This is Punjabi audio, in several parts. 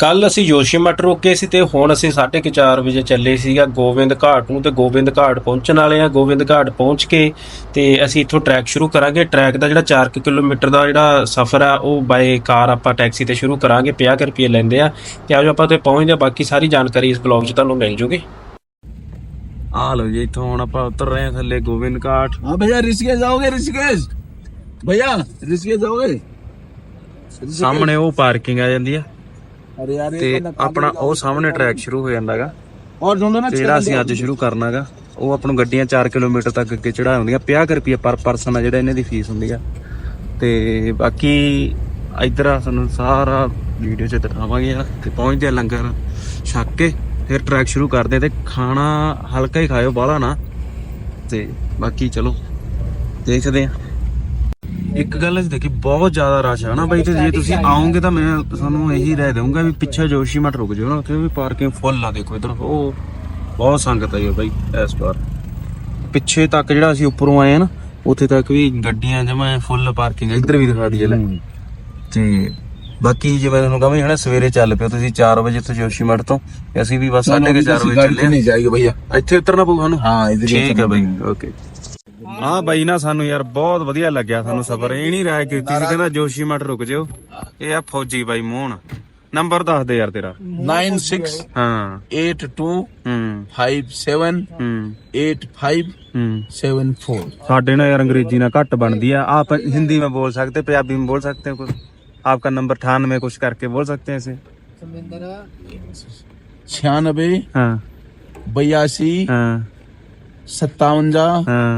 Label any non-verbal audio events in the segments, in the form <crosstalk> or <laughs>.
ਕੱਲ ਅਸੀਂ ਯੋਸ਼ੀਮਠ ਰੁਕੇ ਸੀ ਤੇ ਹੁਣ ਅਸੀਂ 4:30 ਵਜੇ ਚੱਲੇ ਸੀਗਾ ਗੋਬਿੰਦ ਘਾਟ ਨੂੰ ਤੇ ਗੋਬਿੰਦ ਘਾਟ ਪਹੁੰਚਣ ਵਾਲੇ ਆ ਗੋਬਿੰਦ ਘਾਟ ਪਹੁੰਚ ਕੇ ਤੇ ਅਸੀਂ ਇੱਥੋਂ ਟਰੈਕ ਸ਼ੁਰੂ ਕਰਾਂਗੇ ਟਰੈਕ ਦਾ ਜਿਹੜਾ 4 ਕਿਲੋਮੀਟਰ ਦਾ ਜਿਹੜਾ ਸਫ਼ਰ ਆ ਉਹ ਬਾਈ ਕਾਰ ਆਪਾਂ ਟੈਕਸੀ ਤੇ ਸ਼ੁਰੂ ਕਰਾਂਗੇ 50 ਕੁ ਰੁਪਏ ਲੈਂਦੇ ਆ ਤੇ ਆਜੋ ਆਪਾਂ ਤੇ ਪਹੁੰਚਦੇ ਆ ਬਾਕੀ ਸਾਰੀ ਜਾਣਕਾਰੀ ਇਸ ਬਲੌਗ 'ਚ ਤੁਹਾਨੂੰ ਮਿਲ ਜੂਗੀ ਆ ਲਓ ਜੀ ਇੱਥੋਂ ਹੁਣ ਆਪਾਂ ਉਤਰ ਰਹੇ ਆ ਥੱਲੇ ਗੋਬਿੰਦ ਘਾਟ हाँ भैया ऋषिकेश जाओगे ऋषिकेश भैया ऋषिकेश जाओगे ਸਾਹਮਣੇ ਉਹ ਪਾਰਕਿੰਗ ਆ ਜਾਂਦੀ ਆ ਤੇ ਆਪਣਾ ਉਹ ਸਾਹਮਣੇ ਟਰੈਕ ਸ਼ੁਰੂ ਹੋ ਜਾਂਦਾਗਾ। ਔਰ ਜਦੋਂ ਨਾ ਜਿਹੜਾ ਅਸੀਂ ਅੱਜ ਸ਼ੁਰੂ ਕਰਨਾਗਾ। ਉਹ ਆਪਾਂ ਨੂੰ ਗੱਡੀਆਂ 4 ਕਿਲੋਮੀਟਰ ਤੱਕ ਅੱਗੇ ਚੜਾ ਹੁੰਦੀਆਂ 50 ਰੁਪਏ ਪਰ ਪਰਸਨ ਆ ਜਿਹੜਾ ਇਹਨਾਂ ਦੀ ਫੀਸ ਹੁੰਦੀ ਆ ਤੇ ਬਾਕੀ ਇਧਰ ਆ ਤੁਹਾਨੂੰ ਸਾਰਾ ਵੀਡੀਓ 'ਚ ਦਿਖਾਵਾਂਗੇ ਤੇ ਪਹੁੰਚਦੇ ਆ ਲੰਗਰ ਛੱਕ ਕੇ ਫਿਰ ਟਰੈਕ ਸ਼ੁਰੂ ਕਰਦੇ ਤੇ ਖਾਣਾ ਹਲਕਾ ਹੀ ਖਾਇਓ ਬਾਹਲਾ ਨਾ। ਤੇ ਬਾਕੀ ਚਲੋ ਦੇਖਦੇ ਆ। ਇੱਕ ਗੱਲ ਅਸੀਂ ਦੇਖੀ ਬਹੁਤ ਜ਼ਿਆਦਾ ਰਸ਼ ਹੈ ਨਾ ਬਾਈ ਤੇ ਜੇ ਤੁਸੀਂ ਆਓਗੇ ਤਾਂ ਮੈਂ ਤੁਹਾਨੂੰ ਇਹੀ ਰਹਿ ਦੇਵਾਂਗਾ ਵੀ ਪਿੱਛੇ ਜੋਸ਼ੀ ਮਟ ਰੁਕ ਜਾਓ ਨਾ ਉੱਥੇ ਵੀ ਪਾਰਕਿੰਗ ਫੁੱਲ ਆ ਦੇਖੋ ਇਧਰ। ਉਹ ਬਹੁਤ ਸੰਗਤ ਆਈ ਹੈ ਬਾਈ ਇਸ ਵਾਰ। ਪਿੱਛੇ ਤੱਕ ਜਿਹੜਾ ਅਸੀਂ ਉੱਪਰੋਂ ਆਏ ਆ ਨਾ ਉੱਥੇ ਤੱਕ ਵੀ ਗੱਡੀਆਂ ਜਮਾ ਫੁੱਲ ਪਾਰਕਿੰਗ ਇੱਧਰ ਵੀ ਦਿਖਾ ਦਈਏ ਲੈ। ਤੇ ਬਾਕੀ ਜੇ ਮੈਂ ਤੁਹਾਨੂੰ ਕਹਾਂ ਹਣਾ ਸਵੇਰੇ ਚੱਲ ਪਿਓ ਤੁਸੀਂ 4 ਵਜੇ ਤੋਂ ਜੋਸ਼ੀਮਠ ਤੋਂ ਅਸੀਂ ਵੀ ਬਸ 4:30 ਵਜੇ ਚੱਲੇ ਨਹੀਂ ਜਾਈਓ ਭਈਆ। ਇੱਥੇ ਉਤਰਨਾ ਪਊ ਸਾਨੂੰ? ਹਾਂ ਇੱਧਰ ਠੀਕ ਹੈ ਭਈ ਓਕੇ। ਹਾਂ ਬਾਈ ਨਾ ਸਾਨੂੰ ਯਾਰ ਬਹੁਤ ਵਧੀਆ ਲੱਗਿਆ ਸਾਨੂੰ ਸਫ਼ਰ ਇਹ ਨਹੀਂ ਰਾਇ ਕੀਤੀ ਸੀ ਕਹਿੰਦਾ ਜੋਸ਼ੀ ਮਠ ਰੁਕ ਜਿਓ ਇਹ ਆ ਫੌਜੀ ਬਾਈ ਮੋਹਨ ਨੰਬਰ ਦੱਸ ਦੇ ਯਾਰ ਤੇਰਾ नाइन सिक्स ਹਾਂ एट टू ਹੂੰ फाइव सेवन ਹੂੰ एट फाइव ਹੂੰ सेवन फोर ਸਾਡੇ ਨਾਲ ਯਾਰ ਅੰਗਰੇਜ਼ੀ ਨਾਲ ਘੱਟ ਬਣਦੀ ਆ ਆਪ हिंदी में बोल सकते पंजाबी में बोल सकते हैं कुछ आपका नंबर अठानवे कुछ करके बोल सकते हैं ऐसे छियानबे हाँ बयासी हाँ सत्तावंजा हाँ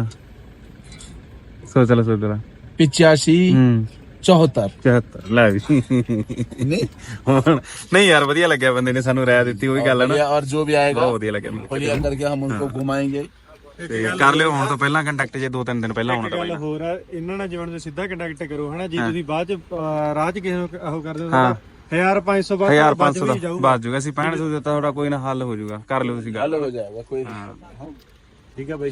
सोच लो सोच लो पिचासी हम्म चौहत्तर 74 ਲੈ ਵੀ नहीं ਹੁਣ ਨਹੀਂ ਯਾਰ ਵਧੀਆ ਲੱਗਿਆ ਬੰਦੇ ਨੇ ਸਾਨੂੰ ਰਾਇ ਦਿੱਤੀ ਉਹੀ ਗੱਲ ਹੈ ਨਾ भैया, और जो भी आएगा ਬਹੁਤ ਵਧੀਆ ਲੱਗਿਆ ਮੈਨੂੰ। बढ़िया करके हम उनको घुमाएंगे ਤੇ ਕਰ ਲਿਓ ਹੁਣ ਤੋਂ ਪਹਿਲਾਂ ਕੰਟੈਕਟ ਜੇ ਦੋ ਤਿੰਨ ਦਿਨ ਪਹਿਲਾਂ ਹੋਣਾ ਤਾਂ ਗੱਲ ਹੋਰ ਆ ਇਹਨਾਂ ਨਾਲ ਜਿਵੇਂ ਤੁਸੀਂ ਸਿੱਧਾ ਕੰਟੈਕਟ ਕਰੋ ਹਨਾ ਜੇ ਤੁਸੀਂ ਬਾਅਦ ਚ ਅਹ, ਰਾਹ ਚ ਕਿਸੇ ਨੂੰ ਉਹ ਕਰਦੇ ਹੋ ਹਾਂ। 1500 ਬਾਅਦ 1500 ਦਾ ਬਾਜ ਜੂਗਾ ਅਸੀਂ 6500 ਦਿੱਤਾ ਤੁਹਾਡਾ ਕੋਈ ਨਾ ਹੱਲ ਹੋ ਜਾਊਗਾ ਕਰ ਲਿਓ ਤੁਸੀਂ ਗੱਲ हो जाएगा कोई नहीं ਠੀਕ ਹੈ ਬਾਈ।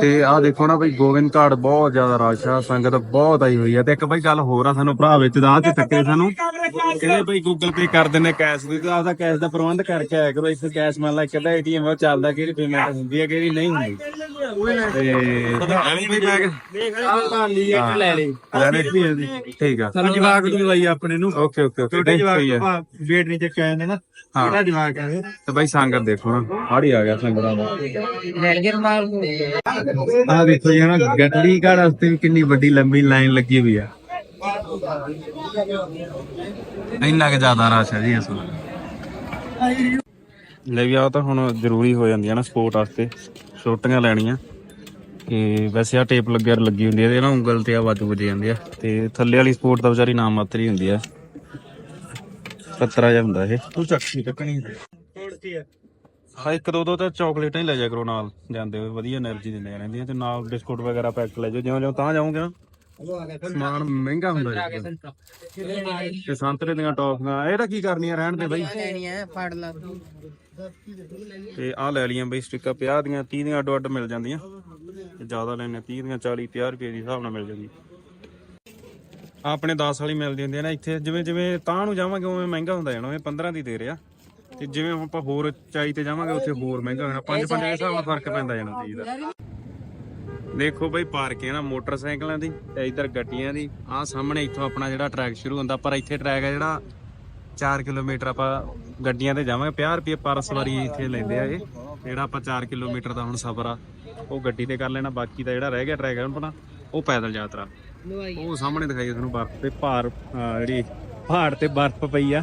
ਤੇ ਆਹ ਦੇਖੋ ਨਾ ਬਈ ਗੋਬਿੰਦ ਘਾਟ ਬਹੁਤ ਜ਼ਿਆਦਾ ਰਸ਼ ਆ ਸੰਗਤ ਬਹੁਤ ਆਈ ਹੋਈ ਆ। ਤੇ ਇੱਕ ਬਈ ਗੱਲ ਹੋਰ ਆ ਸਾਨੂੰ ਭਰਾ ਵਿੱਚ ਦਾ ਤੇ ਤੱਕੇ ਸਾਨੂੰ। ਕਹਿੰਦੇ ਬਈ ਗੂਗਲ ਪੇ ਕਰ ਦਿੰਨੇ ਕੈਸ਼ ਵੀ ਤੇ ਆਪਦਾ ਕੈਸ਼ ਦਾ ਪ੍ਰਬੰਧ ਕਰਕੇ ਆਇਆ ਕਰੋ ਇੱਥੇ ਕੈਸ਼ ਮੰਨ ਲਾ ਕਿਹਦਾ ਏਟੀਐਮ ਉਹ ਚੱਲਦਾ ਕਿਹੜੀ ਪੇਮੈਂਟ ਹੁੰਦੀ ਹੈ ਕਿਹੜੀ ਨਹੀਂ ਹੁੰਦੀ। ਤੇ ਐਵੇਂ ਵੀ ਬੈਗ ਲੈ ਲਈ। ਠੀਕ ਆ। ਸਾਨੂੰ ਜਵਾਕ ਨੂੰ ਦਵਾਈ ਆਪਣੇ ਨੂੰ। Okay okay okay. ਆ। ਵੇਟ ਨਹੀਂ ਚੱਕਿਆ ਜਾਂਦੇ ਨਾ। ਕਿਹੜਾ ਜਵਾਕ ਹੈ ਤੇ ਬਈ ਸੰਗਤ ਦੇਖੋ ਨਾ ਹਾੜੀ ਆ ਗਿਆ ਸੰਗਤਾਂ ਦਾ। ਆ ਦੇਖੋ ਜੀ ਨਾ ਗੱਡੀ ਘਾਟ ਵਾਸਤੇ ਵੀ ਕਿੰਨੀ ਵੱਡੀ ਲੰਬੀ ਲਾਈਨ ਲੱਗੀ ਹੋਈ ਆ। ਇੰਨਾ ਕਿ ਜ਼ਿਆਦਾ ਰਸ਼ ਹੈ ਜੀ ਇਸ ਵਾਰ ਲੈ ਵੀ ਆ ਤਾਂ ਹੁਣ ਜ਼ਰੂਰੀ ਹੋ ਜਾਂਦੀ ਹੈ ਨਾ ਸਪੋਰਟ ਵਾਸਤੇ। ਛੋਟੀਆਂ ਲੈਣੀਆਂ। ਤੇ ਵੈਸੇ ਆ ਟੇਪ ਲੱਗਿਆ ਲੱਗੀ ਹੁੰਦੀ ਹੈ ਤੇ ਨਾ ਉਂਗਲ ਤੇ ਆ ਵਾਜੂ ਵਜ ਜਾਂਦੀ ਆ। ਤੇ ਥੱਲੇ ਵਾਲੀ ਸਪੋਰਟ ਤਾਂ ਵਿਚਾਰੀ ਨਾਮ ਮਾਤਰ ਹੀ ਹੁੰਦੀ ਆ। ਪੱਤਰਾ ਜਿਹਾ ਹੁੰਦਾ ਇਹ। ਤੂੰ ਚੱਕੀ ਟੱਕਣੀ ਹਾਂ ਇੱਕ ਦੋ ਦੋ ਤਾਂ ਚਾਕਲੇਟਾਂ ਹੀ ਲੈ ਜਾਇਆ ਕਰੋ ਨਾਲ ਜਾਂਦੇ ਹੋਏ ਵਧੀਆ એનર્ਜੀ ਦਿੰਦੀਆਂ ਰਹਿੰਦੀਆਂ ਤੇ ਨਾਲ ਬਿਸਕੁਟ ਵਗੈਰਾ ਪੈਕ ਲੈ ਜਾਓ ਜਿਉਂ ਜਿਉਂ ਤਾਂ ਜਾਓਗੇ ਨਾ ਸਮਾਨ ਮਹਿੰਗਾ ਹੁੰਦਾ ਜੀ ਤੇ। ਸੰਤਰੇ ਦੀਆਂ ਟੌਫੀਆਂ ਇਹਦਾ ਕੀ ਕਰਨੀਆਂ ਰਹਿਣ ਦੇ ਬਾਈ? ਤੇ। ਆ ਲੈ ਲਈਆਂ ਬਈ ਸਟਿੱਕਾਂ 50 ਦੀਆਂ 30 ਦੀਆਂ ਅੱਡ ਅੱਡ ਮਿਲ ਜਾਂਦੀਆਂ। ਤੇ ਜ਼ਿਆਦਾ ਲੈਣੇ 30 ਦੀਆਂ 40 50 ਰੁਪਏ ਦੇ ਹਿਸਾਬ ਨਾਲ ਮਿਲ ਜਾਂਦੀ। ਆਪਣੇ 10 ਵਾਲੀ ਮਿਲ ਜਾਂਦੀ ਹੈ ਨਾ ਇੱਥੇ ਜਿਵੇਂ ਜਿਵੇਂ ਤਾਂ ਨੂੰ ਜਾਵਾਂਗੇ ਉਵੇਂ ਮਹਿੰਗਾ ਹੁੰਦਾ ਜਾਣਾ ਇਹ 15 ਦੀ ਦੇ ਰਿਹਾ। ਤੇ ਜਿਵੇਂ ਹੁਣ ਆਪਾਂ ਹੋਰ ਚਾਈ ਤੇ ਜਾਵਾਂਗੇ, ਉੱਥੇ ਹੋਰ ਮਹਿੰਗਾ ਹੋਣਾ। ਪੰਜ ਪੰਜ ਦੇ ਹਿਸਾਬ ਨਾਲ ਫ਼ਰਕ ਪੈਂਦਾ ਜਾਣਾ ਚੀਜ਼ ਦਾ ਦੇਖੋ ਬਈ ਪਾਰਕ ਹੈ ਨਾ, ਮੋਟਰਸਾਈਕਲਾਂ ਦੀ, ਤੇ ਇਧਰ ਗੱਡੀਆਂ ਦੀ। ਆਹ ਸਾਹਮਣੇ ਇੱਥੋਂ ਆਪਣਾ ਜਿਹੜਾ ਟਰੈਕ ਸ਼ੁਰੂ ਹੁੰਦਾ, ਪਰ ਇੱਥੇ ਟਰੈਕ ਹੈ ਜਿਹੜਾ 4 ਕਿਲੋਮੀਟਰ ਆਪਾਂ ਗੱਡੀਆਂ ਤੇ ਜਾਵਾਂਗੇ। 50 ਰੁਪਏ ਪਰ ਸਵਾਰੀ ਇੱਥੇ ਲੈਂਦੇ ਆ ਇਹ। ਜਿਹੜਾ ਆਪਾਂ 4 ਕਿਲੋਮੀਟਰ ਦਾ ਹੁਣ ਸਫ਼ਰ ਆ, ਉਹ ਗੱਡੀ ਤੇ ਕਰ ਲੈਣਾ। ਬਾਕੀ ਦਾ ਜਿਹੜਾ ਰਹਿ ਗਿਆ ਟਰੈਕ ਹੈ ਆਪਣਾ, ਉਹ ਪੈਦਲ ਯਾਤਰਾ। ਉਹ ਸਾਹਮਣੇ ਦਿਖਾਈ ਤੁਹਾਨੂੰ ਬਰਫ਼ ਤੇ ਭਾਰ ਜਿਹੜੀ ਪਹਾੜ ਤੇ ਬਰਫ਼ ਪਈ ਆ।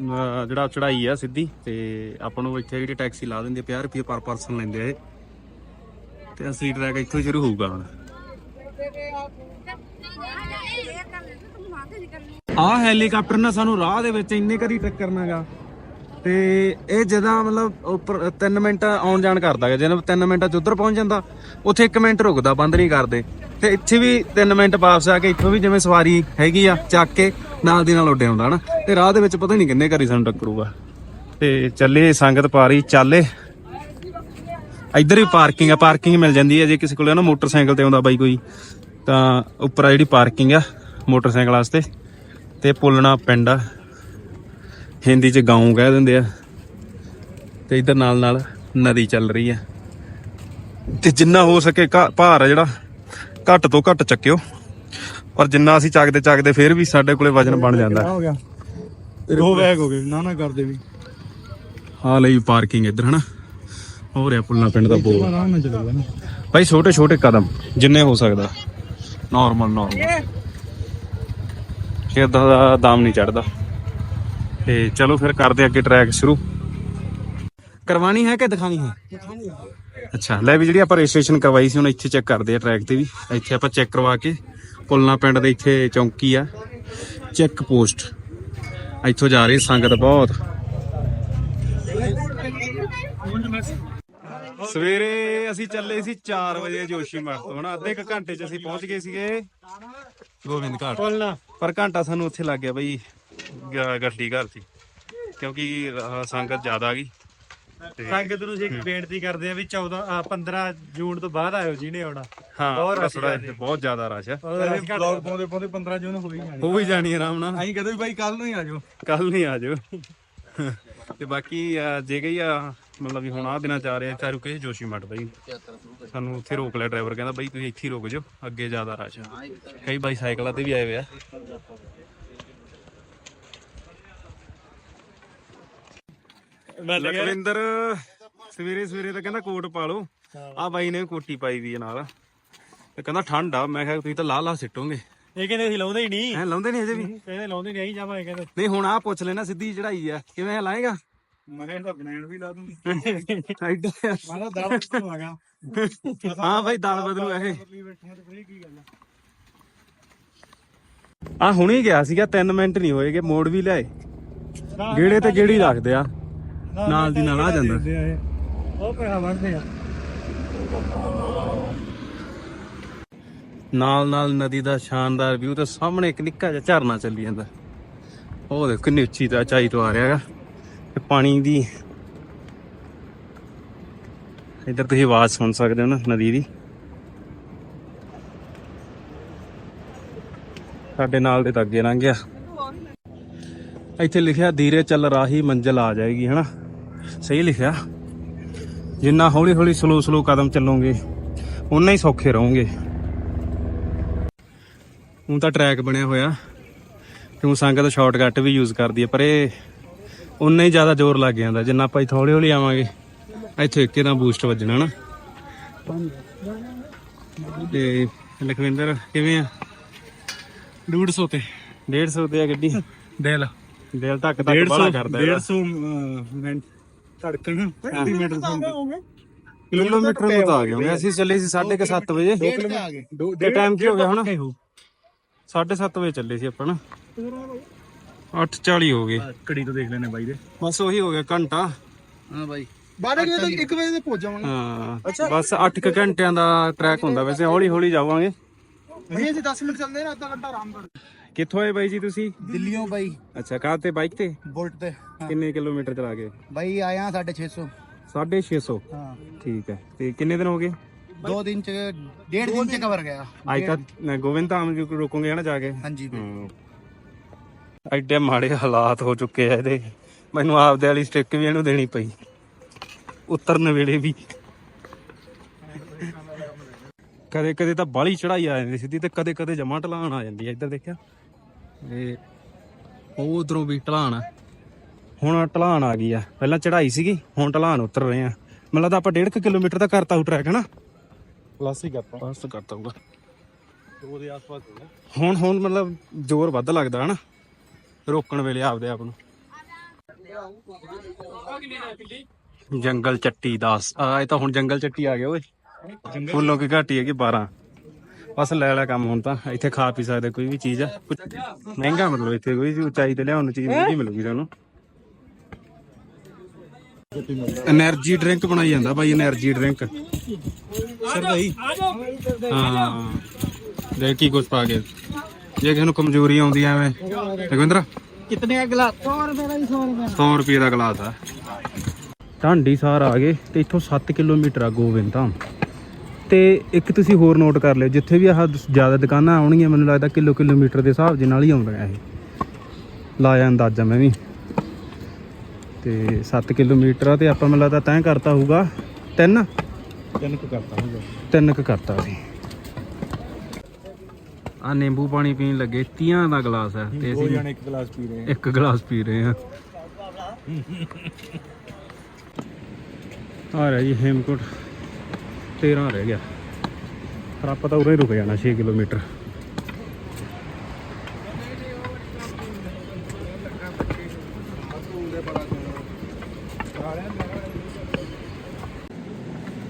ਜਿਹੜਾ ਚੜਾਈ ਆ ਸਿੱਧੀ, ਤੇ ਆਪਾਂ ਨੂੰ ਇੱਥੇ ਜਿਹੜੀ ਟੈਕਸੀ ਲਾ ਦਿੰਦੀ ਆ 50 ਰੁਪਏ ਪਰ ਪਰਸਨ ਲੈਂਦੇ ਆ ਤੇ ਅਸਲੀ ਟਰੈਕ ਇੱਥੋਂ ਸ਼ੁਰੂ ਹੋਊਗਾ ਹੁਣ। ਆ ਹੈਲੀਕਾਪਟਰ ਨਾ ਸਾਨੂੰ ਰਾਹ ਦੇ ਵਿੱਚ ਇੰਨੇ ਕਰੀ ਟੱਕਰਨਾਗਾ ਤੇ ਇਹ ਜਦਾਂ ਮਤਲਬ ਉੱਪਰ 3 ਮਿੰਟ ਆਉਣ ਜਾਣ ਕਰਦਾ ਹੈ ਜਦੋਂ 3 ਮਿੰਟਾਂ ਚ ਉੱਧਰ ਪਹੁੰਚ ਜਾਂਦਾ, ਉੱਥੇ 1 ਮਿੰਟ ਰੁਕਦਾ, ਬੰਦ ਨਹੀਂ ਕਰਦੇ। ਤੇ ਇੱਥੇ ਵੀ 3 ਮਿੰਟ ਵਾਪਸ ਆ ਕੇ ਇੱਥੋਂ ਵੀ ਜਿਵੇਂ ਸਵਾਰੀ ਹੈਗੀ ਆ, ਚੱਕ ਕੇ ਨਾਲ ਦੀ ਨਾਲ ਉੱਡੇ ਆਉਂਦਾ ਹਨਾ। ਤੇ ਰਾਹ ਦੇ ਵਿੱਚ ਪਤਾ ਨਹੀਂ ਕਿੰਨੇ ਕਰੀ ਸਾਨੂੰ ਟੱਕਰੂਗਾ। ਤੇ ਚੱਲੇ ਸੰਗਤ ਪਾਰੀ, ਚੱਲੇ ਇੱਧਰ ਵੀ ਪਾਰਕਿੰਗ ਆ, ਪਾਰਕਿੰਗ ਮਿਲ ਜਾਂਦੀ ਹੈ ਜੇ ਕਿਸੇ ਕੋਲ ਨਾ ਮੋਟਰਸਾਈਕਲ ਤੇ ਆਉਂਦਾ ਬਾਈ ਕੋਈ, ਤਾਂ ਉੱਪਰ ਆ ਜਿਹੜੀ ਪਾਰਕਿੰਗ ਆ ਮੋਟਰਸਾਈਕਲ ਵਾਸਤੇ। ਤੇ ਪੁੱਲਣਾ ਪਿੰਡ ਆ। ਹਿੰਦੀ ਚ ਗਾਉਂ ਕਹਿ ਦਿੰਦੇ ਆ। ਤੇ ਇੱਧਰ ਨਾਲ ਨਾਲ ਨਦੀ ਚੱਲ ਰਹੀ ਆ। ਤੇ ਜਿੰਨਾ ਹੋ ਸਕੇ ਘਾ- ਭਾਰ ਆ ਜਿਹੜਾ ਘੱਟ ਤੋਂ ਘੱਟ ਚੱਕਿਓ। ਪਰ ਜਿੰਨਾ ਅਸੀਂ ਚੱਕਦੇ ਚੱਕਦੇ ਫਿਰ ਵੀ ਸਾਡੇ ਕੋਲੇ ਵਜਨ ਬਣ ਜਾਂਦਾ। ਹੋ ਗਿਆ। ਦੋ ਬੈਗ ਹੋ ਗਏ ਨਾ ਨਾ ਕਰਦੇ ਵੀ। ਆ ਲਈ ਪਾਰਕਿੰਗ ਇੱਧਰ ਹਨਾ? ਹੋ ਰਿਹਾ ਪੁੱਲਣਾ ਪਿੰਡ ਦਾ ਬੋਲ ਭਾਈ ਛੋਟੇ ਛੋਟੇ ਕਦਮ ਜਿੰਨੇ ਹੋ ਸਕਦਾ। ਨਾਰਮਲ ਨਾਰਮਲ ਫਿਰ ਦਾ ਦਾਮ ਨਹੀਂ ਚੜਦਾ। ਤੇ ਚਲੋ ਫਿਰ ਕਰਦੇ ਅੱਗੇ ਟਰੈਕ ਸ਼ੁਰੂ। ਕਰਵਾਣੀ ਹੈ ਕਿ ਦਿਖਾਣੀ ਹੈ। ਅੱਛਾ ਲੈ ਵੀ ਜਿਹੜੀ ਆਪਾਂ ਰਜਿਸਟ੍ਰੇਸ਼ਨ ਕਰਵਾਈ ਸੀ ਹੁਣ ਇੱਥੇ ਚੈੱਕ ਕਰਦੇ ਆ ਟਰੈਕ ਤੇ ਵੀ। ਇੱਥੇ ਆਪਾਂ ਚੈੱਕ ਕਰਵਾ ਕੇ ਪੁਲਨਾ ਪਿੰਡ ਦੇ ਇੱਥੇ ਚੌਂਕੀ ਆ ਚੈੱਕ ਪੋਸਟ ਇੱਥੋਂ ਜਾ ਰਹੀ ਸੰਗਤ ਬਹੁਤ। ਸਵੇਰੇ ਅਸੀਂ ਚੱਲੇ ਸੀ 4 ਵਜੇ ਜੋਸ਼ੀਮਠ ਤੋਂ ਹਨਾ। ਅੱਧੇ ਕੁ ਘੰਟੇ ਚ ਅਸੀਂ ਪਹੁੰਚ ਗਏ ਸੀਗੇ ਗੋਬਿੰਦ ਘਾਟ। ਪਰ ਘੰਟਾ ਸਾਨੂੰ ਉੱਥੇ ਲੱਗ ਗਿਆ ਬਈ ਗੱਡੀ ਘਰ ਸੀ। ਕਿਉਂਕਿ ਸੰਗਤ ਜ਼ਿਆਦਾ ਆ ਗਈ। ਸੰਗਤ ਨੂੰ ਅਸੀਂ ਇੱਕ ਬੇਨਤੀ ਕਰਦੇ ਆ ਵੀ 14 ਆ, 15 ਜੂਨ ਤੋਂ ਬਾਅਦ ਆਇਓ ਜਿਹਨੇ ਆਉਣਾ ਹਾਂ ਬਹੁਤ ਬਹੁਤ rush ਬਹੁਤ ਜ਼ਿਆਦਾ ਰਸ਼ ਆ। ਬਲੌਗ ਪਾਉਂਦੇ ਪਾਉਂਦੇ 15 ਜੂਨ ਹੋ ਹੀ ਜਾਣੀ। ਹੋ ਵੀ ਜਾਣੀ ਆਰਾਮ ਨਾਲ। ਅਸੀਂ ਕਹਦੇ ਵੀ ਬਾਈ ਕੱਲ ਨੂੰ ਹੀ ਆ ਜਾਓ ਕੱਲ ਨਹੀਂ ਆ ਜਾਓ ਤੇ ਬਾਕੀ ਅਹ, ਜੇ ਗਈ ਆ ਮਤਲਬ ਵੀ ਹੁਣ ਆ ਦਿਨਾਂ ਚ ਆ ਰਿਹਾ ਤਾਂ ਰੁਕੇ ਜੋਸ਼ੀ ਮਠ ਬਈ। ਸਾਨੂੰ ਉੱਥੇ ਰੋਕ ਲਿਆ ਡਰਾਈਵਰ ਕਹਿੰਦਾ ਬਈ ਤੁਸੀਂ ਇੱਥੇ ਹੀ ਰੁਕ ਜਾਓ ਅੱਗੇ ਜ਼ਿਆਦਾ ਰਸ਼ ਆ। ਕਈ ਬਾਈ ਸਾਈਕਲਾਂ ਤੇ ਵੀ ਆਏ ਹੋਏ ਆ। ਲਖਵਿੰਦਰ ਸਵੇਰੇ ਸਵੇਰੇ ਤਾਂ ਕਹਿੰਦਾ ਕੋਟ ਪਾ ਲਓ। ਆ ਬਾਈ ਨੇ ਕੋਟੀ ਪਾਈ ਵੀ ਹੈ ਨਾਲ। ਤੇ ਕਹਿੰਦਾ ਠੰਡ ਆ। ਮੈਂ ਕਿਹਾ ਤੁਸੀਂ ਤਾਂ ਲਾ ਲਾ ਸਿੱਟੋਗੇ। ਇਹ ਕਹਿੰਦੇ ਅਸੀਂ ਲਾਉਂਦੇ ਹੀ ਨਹੀਂ। ਐ ਲਾਉਂਦੇ ਨਹੀਂ ਅਜੇ ਵੀ? ਕਹਿੰਦੇ ਲਾਉਂਦੇ ਨਹੀਂ ਅਸੀਂ ਜਾਵਾਂਗੇ ਕਹਿੰਦੇ। ਨਹੀਂ ਹੁਣ ਆ ਪੁੱਛ ਲੈਣਾ ਸਿੱਧੀ ਚੜਾਈ ਆ। ਕਿਵੇਂ ਲਾਏਗਾ? ਮੈਂ ਕਹਿੰਦਾ ਬਨੈਣ ਵੀ ਲਾ ਦੂੰਗੀ। ਐਡਾ ਮਾਰਾ ਦਾਲ ਬਣਵਾਗਾ ਹਾਂ ਭਾਈ ਦਾਲ ਬਦਲੂ ਇਹ। ਤੇ ਆ? ਹੁਣੇ ਗਿਆ ਸੀਗਾ 3 ਮਿੰਟ ਨਹੀਂ ਹੋਏਗੇ ਮੋੜ ਵੀ ਲਿਆਏ। ਗੇੜੇ ਤੇ ਗੇੜੀ ਰੱਖਦੇ ਆ। ਨਾਲ ਦੀ ਨਾਲ ਆ ਜਾਂਦਾ। ਉਹ ਪੈਸਾ ਵੜਦੇ ਆ। ਨਾਲ ਨਾਲ ਨਦੀ ਦਾ ਸ਼ਾਨਦਾਰ ਵਿਊ ਤੇ ਸਾਹਮਣੇ ਇੱਕ ਨਿੱਕਾ ਜਿਹਾ ਝਰਨਾ ਚੱਲੀ ਜਾਂਦਾ। ਉਹ ਦੇਖ ਕਿੰਨੀ ਉੱਚੀ ਤਾਂ ਚਾਈ ਤੋਂ ਆ ਰਿਹਾ ਹੈਗਾ। ਤੇ ਪਾਣੀ ਦੀ ਇੱਧਰ ਤੁਸੀਂ ਆਵਾਜ਼ ਸੁਣ ਸਕਦੇ ਹੋ ਨਾ ਨਦੀ ਦੀ। ਸਾਡੇ ਨਾਲ ਦੇ ਤਾਂ ਅੱਗੇ ਲੰਘ ਗਿਆ। ਇੱਥੇ ਲਿਖਿਆ ਧੀਰੇ ਚੱਲ ਰਾਹੀ ਮੰਜ਼ਿਲ ਆ ਜਾਏਗੀ ਹਨਾ? ਸਹੀ ਲਿਖਿਆ। ਜਿੰਨਾ ਹੌਲੀ ਹੌਲੀ ਸਲੋ ਸਲੋ ਕਦਮ ਚੱਲੋਗੇ ਉਨਾ ਹੀ ਸੌਖੇ ਰਹੋਗੇ। ਹੁਣ ਤਾਂ ਟਰੈਕ ਬਣਿਆ ਹੋਇਆ। ਹੁਣ ਸੰਗਤ ਸ਼ਾਰਟਕਟ ਵੀ ਯੂਜ਼ ਕਰਦੀ ਹੈ ਪਰ ਇਹ ਉਨਾ ਹੀ ਜ਼ਿਆਦਾ ਜ਼ੋਰ ਲੱਗ ਜਾਂਦਾ ਜਿੰਨਾ ਆਪਾਂ ਇੱਥੇ ਹੌਲੀ ਹੌਲੀ ਆਵਾਂਗੇ ਇੱਥੇ ਇੱਕੇ ਦਾ ਬੂਸਟ ਵੱਜਣਾ ਨਾ। ਤੇ ਲਖਵਿੰਦਰ ਕਿਵੇਂ ਆ? 150 ਤੇ। 150 ਤੇ ਆ ਗੱਡੀ? ਦਿਲ। ਦਿਲ ਤੱਕ ਤੱਕ ਬੜਾ ਕਰਦਾ ਇਹਦਾ। 150 ਮਿੰਟ। ਧੜਕਣ ਸੈਂਟੀਮੀਟਰ ਸੰਗ ਕਿਲੋਮੀਟਰ ਨੂੰ ਤਾਂ ਆ ਗਏ? ਹੋਗੇ। ਅਸੀਂ ਚੱਲੇ ਸੀ 7:30 ਵਜੇ। ਤੇ ਟਾਈਮ ਕੀ ਹੋ ਗਿਆ ਹੁਣ? 7:30 ਵਜੇ ਚੱਲੇ ਸੀ ਆਪਾਂ ਨਾ। 8:40 ਹੋ ਗਏ। ਕੜੀ ਤੋਂ ਦੇਖ ਲੈਣੇ ਬਾਈ ਦੇ। ਬਸ ਉਹੀ ਹੋ ਗਿਆ ਘੰਟਾ। ਹਾਂ ਬਾਈ। 12 ਵਜੇ ਤੱਕ 1 ਵਜੇ ਤੇ ਪਹੁੰਚ ਜਾਵਾਂਗੇ। ਹਾਂ। ਬਸ 8 ਘੰਟਿਆਂ ਦਾ ਟਰੈਕ ਹੁੰਦਾ ਵੈਸੇ। ਹੌਲੀ ਹੌਲੀ ਜਾਵਾਂਗੇ ਅਸੀਂ 10 ਮਿੰਟ ਚੱਲਦੇ ਨਾ ਅੱਧਾ ਘੰਟਾ ਆਰਾਮ ਕਰ ਕਿੱਥੋਂ ਆਏ ਬਾਈ ਜੀ ਤੁਸੀਂ? ਦਿੱਲੀੋਂ ਬਾਈ। ਅੱਛਾ ਕਾਰ ਤੇ ਬਾਈਕ ਤੇ? ਬੁਲਟ ਤੇ ਕਿੰਨੇ ਕਿਲੋਮੀਟਰ ਚਲਾ ਗਏ? ਬਾਈ ਆਇਆ 650 650 ਹਾਂ। ਠੀਕ ਹੈ। ਤੇ ਕਿੰਨੇ ਦਿਨ ਹੋ ਗਏ? ਦੋ ਦਿਨ ਚ ਡੇਢ ਦਿਨ ਚ ਕਵਰ ਗਿਆ। ਅੱਜ ਤੱਕ ਗੋਬਿੰਦ ਧਾਮ ਜੀ ਰੁਕੋਗੇ ਹਨਾ ਜਾ ਕੇ? ਹਾਂਜੀ ਬਾਈ ਹਮ। ਐਡੇ ਮਾੜੇ ਹਾਲਾਤ ਹੋ ਚੁੱਕੇ ਆ ਇਹਦੇ। ਮੈਨੂੰ ਆਪਦੇ ਵਾਲੀ ਸਟਿੱਕ ਵੀ ਇਹਨੂੰ ਦੇਣੀ ਪਈ। ਉਤਰਨ ਵੇਲੇ ਵੀ। ਕਦੇ ਕਦੇ ਤਾਂ ਬਾਲੀ ਚੜਾਈ ਆ ਜਾਂਦੀ ਸਿੱਧੀ ਤੇ ਕਦੇ ਕਦੇ ਜਮਾ ਢਲਾਣ ਆ ਜਾਂਦੀ ਹੈ ਇੱਧਰ ਦੇਖਿਆ? ਇਹ ਉਹ ਉਧਰੋਂ ਵੀ ਢਲਾਣ ਆ। ਹੁਣ ਢਲਾਣ ਆ ਗਈ ਆ। ਪਹਿਲਾਂ ਚੜਾਈ ਸੀਗੀ ਹੁਣ ਢਲਾਣ ਉਤਰ ਰਹੇ ਆ। ਮੈਨੂੰ ਲੱਗਦਾ ਆਪਾਂ 1.5 ਕਿਲੋਮੀਟਰ ਦਾ ਕਰਤਾ ਉਹ ਟਰੈਕ ਹਨਾ ਪਲੱਸ ਹੀ ਕਰਤਾ। ਬਸ ਕਰਤਾ ਹੋਊਗਾ ਦੋ ਦੇ ਆਸ-ਪਾਸ ਹੋਣਾ ਹੁਣ ਮਤਲਬ ਜ਼ੋਰ ਵੱਧ ਲੱਗਦਾ ਹਨਾ। ਰੋਕਣ ਵੇਲੇ ਆਪਦੇ ਆਪ ਨੂੰ। ਜੰਗਲ ਚੱਟੀ 10 ਆ ਇਹ ਤਾਂ ਹੁਣ ਜੰਗਲ ਚੱਟੀ ਆ ਗਿਆ ਓਏ। ਫੁੱਲੋਂ ਕੀ ਘਾਟੀ ਹੈਗੀ 12 ਬਸ ਲੈ ਲੈ ਕੰਮ ਹੁਣ ਤਾਂ। ਇੱਥੇ ਖਾ ਪੀ ਸਕਦੇ ਕੋਈ ਵੀ ਚੀਜ਼ ਆ। ਮਹਿੰਗਾ ਮਤਲਬ ਇੱਥੇ ਕੋਈ ਉਚਾਈ ਤੇ ਲਿਆਉਣ ਨੂੰ ਚੀਜ਼ ਨਹੀਂ ਮਿਲੂਗੀ ਤੁਹਾਨੂੰ। એનર્ਜੀ ਡਰਿੰਕ ਬਣਾਈ ਜਾਂਦਾ ਭਾਈ એનર્ਜੀ ਡਰਿੰਕ ਸਰ ਭਾਈ ਹਾਂ। ਦੇਖ ਕੀ ਕੁਛ ਪਾ ਕੇ। ਜੇ ਕਿਸੇ ਨੂੰ ਕਮਜ਼ੋਰੀ ਆਉਂਦੀ ਐਵੇਂ। ਰਗਵਿੰਦਰ ਕਿੰਨੇ ਦਾ ਗਲਾਸ? 100 ਰੁਪਏ ਦਾ 100 ਰੁਪਏ। 100 ਰੁਪਏ ਦਾ ਗਲਾਸ ਆ। ਢਾਂਡੀ ਸਾਰ ਆ ਗਏ ਤੇ ਇੱਥੋਂ 7 ਕਿਲੋਮੀਟਰ ਆ ਗੋਬਿੰਦ ਤੇ ਇੱਕ ਤੁਸੀਂ ਹੋਰ ਨੋਟ ਕਰ ਲਿਓ ਜਿੱਥੇ ਵੀ ਆਹ ਜ਼ਿਆਦਾ ਦੁਕਾਨਾਂ ਆਉਣਗੀਆਂ ਮੈਨੂੰ ਲੱਗਦਾ ਕਿਲੋ ਕਿਲੋਮੀਟਰ ਦੇ ਹਿਸਾਬ ਦੇ ਨਾਲ ਹੀ ਆਉਂਦੀਆਂ ਇਹ। ਲਾਇਆ ਅੰਦਾਜ਼ਾ ਮੈਂ ਵੀ। ਤੇ 7 ਕਿਲੋਮੀਟਰ ਆ ਤੇ ਆਪਾਂ ਮੈਨੂੰ ਲੱਗਦਾ ਤੈਅ ਕਰਤਾ ਹੋਊਗਾ 3 ਤਿੰਨ ਕੁ ਕਰਤਾ ਹੋਗਾ ਤਿੰਨ ਕ ਕਰਤਾ ਸੀ। ਆ ਨਿੰਬੂ ਪਾਣੀ ਪੀਣ ਲੱਗੇ 30 ਦਾ ਗਲਾਸ ਹੈ ਤੇ ਅਸੀਂ ਇੱਕ ਗਲਾਸ ਪੀ ਰਹੇ ਇੱਕ ਗਲਾਸ ਪੀ ਰਹੇ ਹਾਂ <laughs> ਆ ਰਿਹਾ ਜੀ ਹੇਮਕੋਟ। 13 ਰਹਿ ਗਿਆ। ਪਰ ਆਪਾਂ ਤਾਂ ਉਰੇ ਰੁਕ ਜਾਣਾ 6 ਕਿਲੋਮੀਟਰ।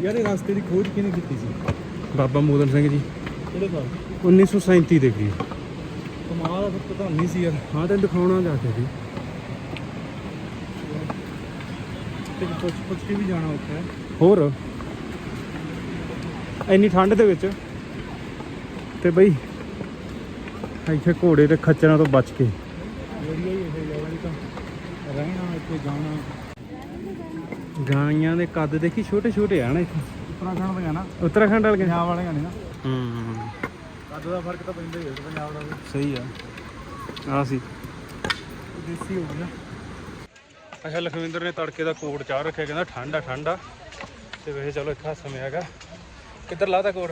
ਯਾਰ ਇਹ ਰਸਤੇ ਦੀ ਖੋਜ ਕਿਹਨੇ ਕੀਤੀ ਸੀ? ਬਾਬਾ ਮੋਦਨ ਸਿੰਘ ਜੀ। ਕਿਹੜੇ ਸਾਲ? 1937 ਦੇ ਗਈ ਕਮਾਲ ਦਾ ਪਤਾ ਨਹੀਂ ਸੀ ਯਾਰ। ਹਾਂ ਤੇ ਦਿਖਾਉਣਾ ਜਾ ਕੇ ਜੀ ਤੇ ਪੁੱਛ ਪੁੱਛ ਕੇ ਵੀ ਜਾਣਾ ਉੱਥੇ ਹੋਰ? ਇੰਨੀ ਠੰਡ ਦੇ ਵਿੱਚ। ਤੇ ਬਈ ਇੱਥੇ ਘੋੜੇ ਤੇ ਖੱਚਰਾਂ ਤੋਂ ਬਚ ਕੇ। ਗਾਈਆਂ ਦੇ ਕੱਦ ਦੇਖੀ ਛੋਟੇ ਛੋਟੇ ਆ ਨਾ ਇੱਥੇ। ਉੱਤਰਾਖੰਡ ਦਾ ਨਾ। ਉੱਤਰਾਖੰਡ ਵਾਲੇ। ਪੰਜਾਬ ਵਾਲੇ ਨੇ ਨਾ। ਹੂੰ ਕੱਦ ਦਾ ਫ਼ਰਕ ਤਾਂ ਪੈਂਦਾ ਹੀ ਹੈ ਪੰਜਾਬ ਦਾ ਸਹੀ ਆ। ਆ ਸੀ। ਦੇਸੀ ਹੋ ਗਿਆ ਅੱਛਾ ਲਖਵਿੰਦਰ ਨੇ ਤੜਕੇ ਦਾ ਕੋਟ ਚਾਹ ਰੱਖਿਆ ਕਹਿੰਦਾ ਠੰਡ ਆ ਠੰਡ ਆ। ਤੇ ਵੈਸੇ ਚਲੋ ਇੱਕ ਹਾਸਾ ਮੇ ਹੈਗਾ ਕਿੱਧਰ ਲਾਤਾ ਕੋਟ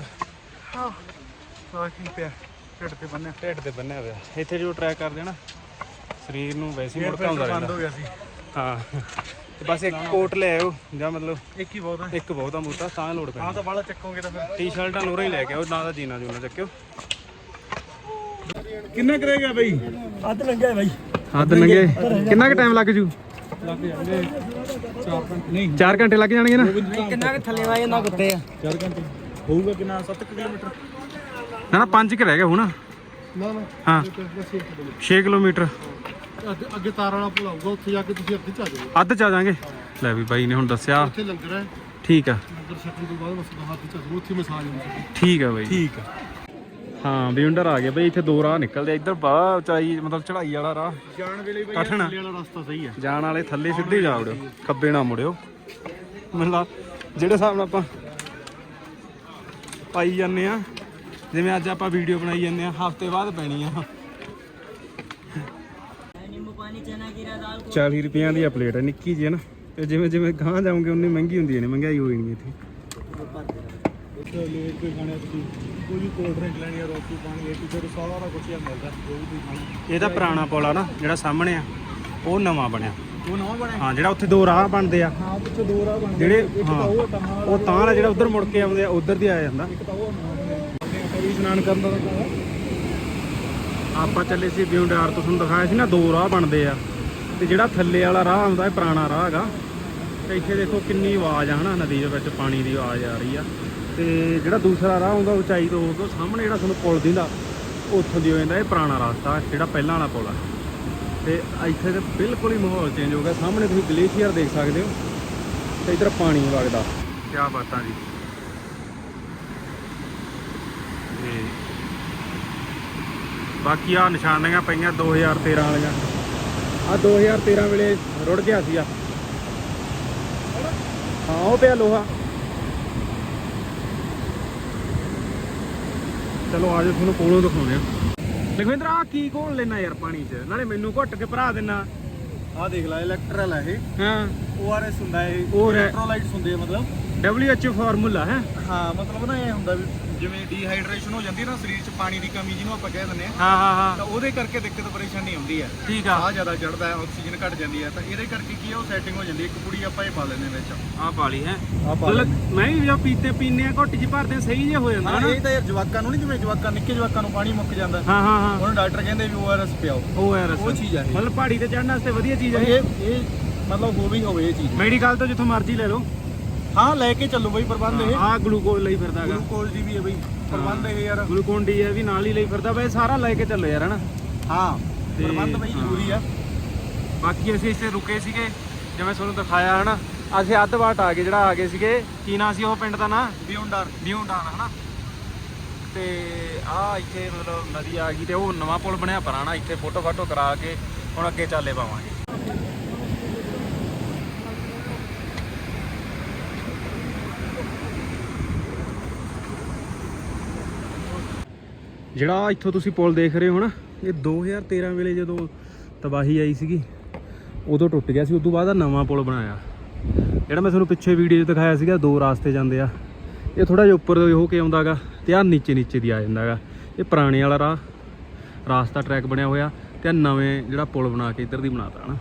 ਸਾਰਾ ਕੀ ਪਿਆ? ਢਿੱਡ ਤੇ ਬੰਨਿਆ। ਢਿੱਡ ਤੇ ਬੰਨਿਆ ਹੋਇਆ ਇੱਥੇ ਜੋ ਟਰੈਕ ਕਰਦੇ ਨਾ ਸਰੀਰ ਨੂੰ ਵੈਸੇ ਹੀ ਫੇਰ ਮੁੜਕਾਉਂਦਾ ਬੰਦ ਰਹਿੰਦਾ। ਹੋ ਗਿਆ ਸੀ। ਹਾਂ। ਤੇ ਬਸ ਇੱਕ ਕੋਟ ਲੈ ਆਓ ਜਾਂ ਮਤਲਬ ਇੱਕ ਹੀ ਬਹੁਤ ਹੈ ਇੱਕ ਬਹੁਤਾ ਮੋਟਾ ਤਾਂ ਲੋੜ ਪੈਂਦੀ। ਤਾਂ ਬਾਲਾ ਚੱਕੋਗੇ ਤਾਂ ਫਿਰ। ਟੀ-ਸ਼ਰਟਾਂ ਨੂਰੇ ਹੀ ਲੈ ਕੇ ਆਓ ਨਾ ਦਾ ਜੀਨਾ ਜੂਨਾ ਚੱਕਿਓ। ਕਿੰਨਾ ਕਰੇਗਾ ਬਈ? ਅੱਧ ਲੰਘਿਆ ਬਾਈ। ਹੱਦ ਨੰਗੇ ਕਿੰਨਾ ਕੁ ਟਾਈਮ ਲੱਗ ਜੂ? ਲੱਗ ਜਾਣਗੇ 4 ਘੰਟੇ। ਨਹੀਂ। 4 ਘੰਟੇ ਲੱਗ ਜਾਣਗੇ ਨਾ? ਕਿੰਨਾ ਕਿ ਥੱਲੇ ਵਾਏ ਨਾ ਕੁੱਤੇ ਆ। 4 ਘੰਟੇ। ਹੋਊਗਾ ਕਿੰਨਾ 7 ਕਿਲੋਮੀਟਰ। ਨਾ ਨਾ 5 ਕਿ ਰਹਿ ਗਿਆ ਹੁਣ। ਨਾ ਨਾ। ਹਾਂ। 6 ਕਿਲੋਮੀਟਰ। ਅੱਗੇ ਤਾਰ ਵਾਲਾ ਪੁਲ ਆਊਗਾ ਉੱਥੇ ਜਾ ਕੇ ਤੁਸੀਂ ਅੱਗੇ ਚ ਆ ਜਾਓ ਅੱਧ ਚ ਆ ਜਾਾਂਗੇ। ਲੈ ਵੀ ਬਾਈ ਨੇ ਹੁਣ ਦੱਸਿਆ। ਉੱਥੇ ਲੰਗਰ ਹੈ। ਠੀਕ ਆ। ਲੰਗਰ ਛਕਣ ਤੋਂ ਬਾਅਦ ਬਸ ਹੱਥ ਚ ਆ ਜਾਓ ਉੱਥੇ ਮਸਾਜ ਹੁੰਦੀ ਠੀਕ ਆ ਬਾਈ। ਠੀਕ ਆ। ਹਾਂ ਬਿਉਂਡਰ ਆ ਗਿਆ ਬਈ ਇੱਥੇ ਦੋ ਰਾਹ ਨਿਕਲਦੇ ਆ। ਇੱਧਰ ਬੜਾ ਉਚਾਈ ਮਤਲਬ ਚੜਾਈ ਵਾਲਾ ਰਾਹ। ਜਾਣ ਵੇਲੇ ਬਈ ਕਠਿਨ ਆ। ਥੱਲੇ ਵਾਲਾ ਰਸਤਾ ਸਹੀ ਹੈ ਜਾਣ ਵਾਲੇ ਥੱਲੇ ਸਿੱਧੇ ਜਾ ਵੜਿਓ। ਖੱਬੇ ਨਾ ਮੁੜਿਓ। ਮਤਲਬ ਜਿਹੜੇ ਹਿਸਾਬ ਨਾਲ ਆਪਾਂ ਪਾਈ ਜਾਂਦੇ ਆ। ਜਿਵੇਂ ਅੱਜ ਆਪਾਂ ਵੀਡੀਓ ਬਣਾਈ ਜਾਂਦੇ ਆ ਹਫ਼ਤੇ ਬਾਅਦ ਪੈਣੀ ਆ। 40 ਰੁਪਈਆਂ ਦੀ ਆ ਪਲੇਟ ਹੈ ਨਿੱਕੀ ਜਿਹੀ ਹੈ ਨਾ। ਤੇ ਜਿਵੇਂ ਜਿਵੇਂ ਗਾਂ ਜਾਓਗੇ ਉਨੀ ਮਹਿੰਗੀ ਹੁੰਦੀ ਹੈ ਮਹਿੰਗਾਈ ਹੋਈ ਨਹੀਂ ਇੱਥੇ। ਉੱਥੇ ਲੇਟ ਕੋਈ ਖਾਣੇ ਤੁਸੀਂ ਕੋਈ ਵੀ ਕੋਲਡ ਡਰਿੰਕ ਲੈਣੀ ਹੈ ਰੋਟੀ ਪਾਣੀ ਇਹ ਫਿਰ ਸਾਰਾ ਕੁਝ ਹੀ ਮਿਲਦਾ ਜੋ ਵੀ ਤੁਸੀਂ ਖਾਣਾ। ਇਹ ਤਾਂ ਪੁਰਾਣਾ ਪੁਲ ਨਾ ਜਿਹੜਾ ਸਾਹਮਣੇ ਆ ਉਹ ਨਵਾਂ ਬਣਿਆ। ਉਹ ਨਵਾਂ ਬਣਿਆ ਹਾਂ ਜਿਹੜਾ ਉੱਥੇ ਦੋ ਰਾਹ ਬਣਦੇ ਆ। ਹਾਂ ਪਿੱਛੇ ਦੋ ਰਾਹ ਬਣ ਜਿਹੜੇ ਹਾਂ ਉਹ ਤਾਂ ਵਾਲਾ ਜਿਹੜਾ ਉਧਰ ਮੁੜ ਕੇ ਆਉਂਦੇ ਆ ਉਧਰ ਦੀ ਆ ਜਾਂਦਾ। ਇੱਕ ਤਾਂ ਉਹ ਨਵਾਂ ਬਣਿਆ ਆਪਾਂ ਵੀ ਇਸ਼ਨਾਨ ਕਰਨ ਦਾ ਤਾਂ ਆਪਾਂ ਚੱਲੇ ਸੀ ਬਿਉਂਡਾਰ ਤੋਂ ਤੁਹਾਨੂੰ ਦਿਖਾਇਆ ਸੀ ਨਾ ਦੋ ਰਾਹ ਬਣਦੇ ਆ। ਤੇ ਜਿਹੜਾ ਥੱਲੇ ਵਾਲਾ ਰਾਹ ਆਉਂਦਾ ਇਹ ਪੁਰਾਣਾ ਰਾਹ ਹੈਗਾ। ਤੇ ਇੱਥੇ ਦੇਖੋ ਕਿੰਨੀ ਆਵਾਜ਼ ਆ ਹਨਾ ਨਦੀ ਦੇ ਵਿੱਚ ਪਾਣੀ ਦੀ ਆਵਾਜ਼ ਆ ਰਹੀ ਆ। ਤੇ ਜਿਹੜਾ ਦੂਸਰਾ ਰਾਹ ਆਉਂਦਾ ਉਚਾਈ ਤੋਂ ਉਹ ਸਾਹਮਣੇ ਜਿਹੜਾ ਤੁਹਾਨੂੰ ਪੁਲ ਦਿੰਦਾ ਉੱਥੋਂ ਦੀ ਹੋ ਜਾਂਦਾ ਇਹ ਪੁਰਾਣਾ ਰਸਤਾ ਜਿਹੜਾ ਪਹਿਲਾਂ ਵਾਲਾ ਪੁਲ ਆ। ਤੇ ਇੱਥੇ ਤੇ ਬਿਲਕੁਲ ਹੀ ਮਾਹੌਲ ਚੇਂਜ ਹੋ ਗਿਆ। ਸਾਹਮਣੇ ਤੁਸੀਂ ਗਲੇਸ਼ੀਅਰ ਦੇਖ ਸਕਦੇ ਹੋ ਤੇ ਇਧਰ ਪਾਣੀ ਵਗਦਾ। ਕੀ ਬਾਤਾਂ ਜੀ। ਤੇ ਬਾਕੀ ਆ ਨਿਸ਼ਾਨੀਆਂ ਪਈਆਂ 2013 ਵਾਲੀਆਂ। ਆ 2013 ਵੇਲੇ ਰੁੜ ਗਿਆ ਸੀ ਆ। ਹਾਂ, ਉਹ ਪਿਆ ਲੋਹਾ। ਚਲੋ ਆਜੋ ਤੁਹਾਨੂੰ ਕੋਲੋਂ ਦਿਖਾਉਂਦੇ ਆ। ਲਖਵਿੰਦਰ ਆ ਕੀ ਕੋਲ ਲੈਣਾ ਯਾਰ ਪਾਣੀ 'ਚ? ਨਾਲੇ ਮੈਨੂੰ ਘੁੱਟ ਕੇ ਭਰਾ ਦੇਣਾ ਆਹ ਦੇਖ ਲੈ ਇਲੈਕਟਰਲ ਹੈ ਇਹ। ਹਾਂ। ORS ਹੁੰਦਾ ਹੈ ਉਹ ਹੈ। ਇਲੈਕਟ੍ਰੋਲਾਈਟਸ ਹੁੰਦੇ ਆ ਮਤਲਬ। WHO ਫਾਰਮੂਲਾ ਹੈ। ਹਾਂ ਮਤਲਬ ਨਾ ਇਹ ਹੁੰਦਾ ਵੀ ਜਿਵੇਂ ਡੀਹਾਈਡਰੇਸ਼ਨ ਹੋ ਜਾਂਦੀ ਹੈ ਨਾ ਸਰੀਰ 'ਚ ਪਾਣੀ ਦੀ ਕਮੀ ਜਿਹਨੂੰ ਆਪਾਂ ਕਹਿ ਦਿੰਦੇ ਆ ਹਾਂ ਹਾਂ ਹਾਂ। ਤਾਂ ਉਹਦੇ ਕਰਕੇ ਦਿੱਕਤ ਪਰੇਸ਼ਾਨੀ ਆਉਂਦੀ ਹੈ। ਠੀਕ ਆ। ਸਾਹ ਜ਼ਿਆਦਾ ਚੜਦਾ ਹੈ ਆਕਸੀਜਨ ਘਟ ਜਾਂਦੀ ਹੈ ਤਾਂ ਇਹਦੇ ਕਰਕੇ ਕੀ ਹੈ ਉਹ ਸੈਟਿੰਗ ਹੋ ਜਾਂਦੀ ਹੈ। ਇੱਕ ਕੁੜੀ ਆਪਾਂ ਇਹ ਪਾ ਲੈਂਦੇ ਵਿੱਚ। ਆ ਪਾਲੀ ਹੈ। ਆ ਮਤਲਬ ਮੈਂ ਵੀ ਜਦੋਂ ਪੀਤੇ ਪੀਨੇ ਆ ਘੁੱਟ 'ਚ ਭਰਦੇ ਸਹੀ ਜੇ ਹੋ ਜਾਂਦਾ ਹਾਂ ਨਾ। ਇਹ ਤਾਂ ਯਾਰ ਜਵਾਕਾਂ ਨੂੰ ਨਹੀਂ ਜਿਵੇਂ ਜਵਾਕਾਂ ਨਿੱਕੇ ਜਵਾਕਾਂ ਨੂੰ ਪਾਣੀ ਮੁੱਕ ਜਾਂਦਾ। ਹਾਂ ਹਾਂ ਹਾਂ। ਉਹਨੂੰ ਡਾਕਟਰ ਕਹਿੰਦੇ ਵੀ ORS ਪਿਆਓ। ਉਹ ਯਾਰ ਉਹ ਚੀਜ਼ ਆ ਇਹ। ਮਤਲਬ ਪਹਾੜੀ ਤੇ ਚੜਨ ਵਾਸਤੇ ਵਧੀਆ ਚੀਜ਼ ਹੈ ਇਹ ਇਹ। ਮਤਲਬ ਹੋ ਵੀ ਹੋਵੇ ਇਹ ਚੀਜ਼। ਮੈਡੀਕਲ ਤੋਂ ਜਿੱਥੋਂ ਮਰਜ਼ੀ ਲੈ ਲਓ। ਹਾਂ ਲੈ ਕੇ ਚੱਲੋ ਬਈ ਪ੍ਰਬੰਧ ਇਹ। ਆ ਗਲੂਕੋਜ਼ ਲਈ ਫਿਰਦਾਗਾ ਗਲੂਕੋਜ਼ ਦੀ ਵੀ ਹੈ ਬਈ ਪ੍ਰਬੰਧ ਇਹ ਯਾਰ। ਗਲੂਕੋਨ ਡੀ ਹੈ ਵੀ ਨਾਲ ਹੀ ਲਈ ਫਿਰਦਾ ਬਈ ਸਾਰਾ ਲੈ ਕੇ ਚੱਲੋ ਯਾਰ ਹਨਾ? ਹਾਂ ਤੇ- ਪ੍ਰਬੰਧ ਬਈ ਜ਼ਰੂਰੀ ਆ। ਬਾਕੀ ਅਸੀਂ ਇੱਥੇ ਰੁਕੇ ਸੀਗੇ ਜਿਵੇਂ ਤੁਹਾਨੂੰ ਦਿਖਾਇਆ ਹਨਾ? ਅਸੀਂ ਅੱਧ ਬਾਟ ਆ ਗਏ ਜਿਹੜਾ ਆ ਗਏ ਸੀਗੇ। ਕੀ ਨਾਂ ਸੀ ਉਹ ਪਿੰਡ ਦਾ ਨਾਂ? ਬਿਉਂਡਰ। ਬਿਉਂਡਾਨ ਹਨਾ? ਤੇ ਆ ਇੱਥੇ ਮਤਲਬ ਨਦੀ ਆ ਗਈ ਤੇ ਉਹ ਨਵਾਂ ਪੁਲ ਬਣਿਆ ਪੁਰਾਣਾ ਇੱਥੇ ਫੋਟੋ ਫਾਟੋ ਕਰਾ ਕੇ ਹੁਣ ਅੱਗੇ ਚਾਲੇ ਪਾਵਾਂਗੇ। ਜਿਹੜਾ ਇੱਥੋਂ ਤੁਸੀਂ ਪੁਲ ਦੇਖ ਰਹੇ ਹੋ ਨਾ ਇਹ 2013 ਵੇਲੇ ਜਦੋਂ ਤਬਾਹੀ ਆਈ ਸੀਗੀ ਉਦੋਂ ਟੁੱਟ ਗਿਆ ਸੀ ਉਸ ਤੋਂ ਬਾਅਦ ਆ ਨਵਾਂ ਪੁਲ ਬਣਾਇਆ। ਜਿਹੜਾ ਮੈਂ ਤੁਹਾਨੂੰ ਪਿੱਛੇ ਵੀਡੀਓ 'ਚ ਦਿਖਾਇਆ ਸੀਗਾ ਦੋ ਰਾਸਤੇ ਜਾਂਦੇ ਆ। ਇਹ ਥੋੜਾ ਜਿਹਾ ਉੱਪਰ ਹੋ ਕੇ ਆਉਂਦਾਗਾ ਤੇ ਆ ਨੀਚੇ ਨੀਚੇ ਦੀ ਆ ਜਾਂਦਾਗਾ ਇਹ ਪੁਰਾਣੇ ਵਾਲਾ ਰਾਹ ਰਾਸਤਾ ਟਰੈਕ ਬਣਿਆ ਹੋਇਆ ਤੇ ਆ ਨਵੇਂ ਜਿਹੜਾ ਪੁਲ ਬਣਾ ਕੇ ਇੱਧਰ ਦੀ ਬਣਾਤਾ ਹਨਾ।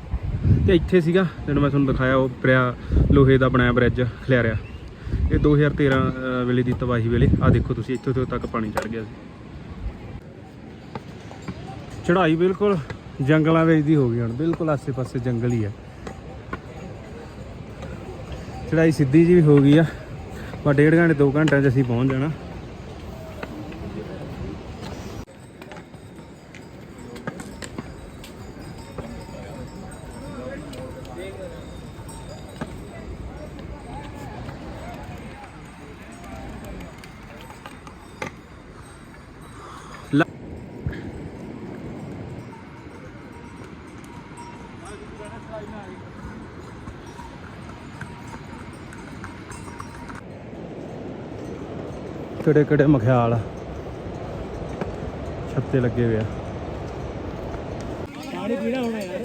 ਤੇ ਇੱਥੇ ਸੀਗਾ ਜਦੋਂ ਮੈਂ ਤੁਹਾਨੂੰ ਦਿਖਾਇਆ ਉਹ ਪ੍ਰਿਆ ਲੋਹੇ ਦਾ ਬਣਾਇਆ ਬ੍ਰਿਜ ਖਲਿਆਰਿਆ ਇਹ 2013 ਅ, ਵੇਲੇ ਦੀ ਤਬਾਹੀ ਵੇਲੇ ਆ ਦੇਖੋ ਤੁਸੀਂ ਇੱਥੋਂ ਤੋਂ ਤੱਕ ਪਾਣੀ ਚੜ ਗਿਆ ਸੀ। ਚੜ੍ਹਾਈ ਬਿਲਕੁਲ ਜੰਗਲਾਂ ਵਿੱਚ ਦੀ ਹੋ ਗਈ ਹੁਣ, ਬਿਲਕੁਲ ਆਸੇ-ਪਾਸੇ ਜੰਗਲ ਹੀ ਆ। ਚੜ੍ਹਾਈ ਸਿੱਧੀ ਜੀ ਹੋ ਗਈ ਆ ਬਾ ਡੇਢ ਘੰਟੇ 2 ਘੰਟਿਆਂ 'ਚ ਅਸੀਂ ਪਹੁੰਚ ਜਾਣਾ। ਕਿਹੜੇ ਕਿਹੜੇ ਮਖਿਆਲ ਛੱਤੇ ਲੱਗੇ ਹੋਏ ਆ। ਪਾਣੀ ਪੀਣਾ ਹੋਣਾ ਯਾਰ।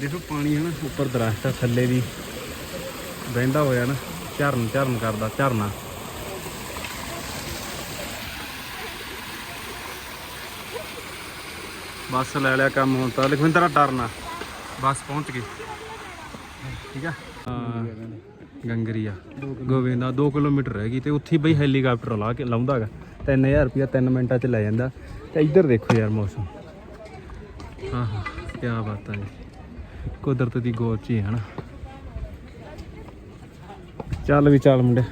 ਦੇਖੋ ਪਾਣੀ ਹੈ ਨਾ ਉੱਪਰ ਦਰਖਤ ਥੱਲੇ ਦੀ ਵਹਿੰਦਾ ਹੋਇਆ ਨਾ ਝਰਨ ਝਰਨ ਕਰਦਾ ਝਰਨਾ। ਬੱਸ ਲੈ ਲਿਆ ਕੰਮ ਹੁਣ ਤਾਂ। ਲਖਵਿੰਦਰ ਡਰਨਾ। ਬੱਸ ਪਹੁੰਚ ਗਈ। ਠੀਕ ਆ? ਹਾਂ ਗੰਗਰੀਆ ਗੋਬਿੰਦਾ 2 ਕਿਲੋਮੀਟਰ ਰਹਿ ਗਈ ਤੇ ਉੱਥੇ ਬਈ ਹੈਲੀਕਾਪਟਰ ਲਾ ਕੇ ਲਾਉਂਦਾ ਲਾਉਂਦਾਗਾ 3000 ਰੁਪਿਆ 3 ਮਿੰਟਾਂ ਚ ਲੈ ਜਾਂਦਾ। ਤੇ ਇੱਧਰ ਦੇਖੋ ਯਾਰ ਮੌਸਮ। ਹਾਂ ਹਾਂ ਕੀ ਬਾਤ ਹੈ ਜੀ। ਕੁਦਰਤ ਦੀ ਗੋਦ ਚ ਹੀ ਹੈ ਨਾ ਚੱਲ ਵੀ ਚੱਲ ਮੁੰਡੇ।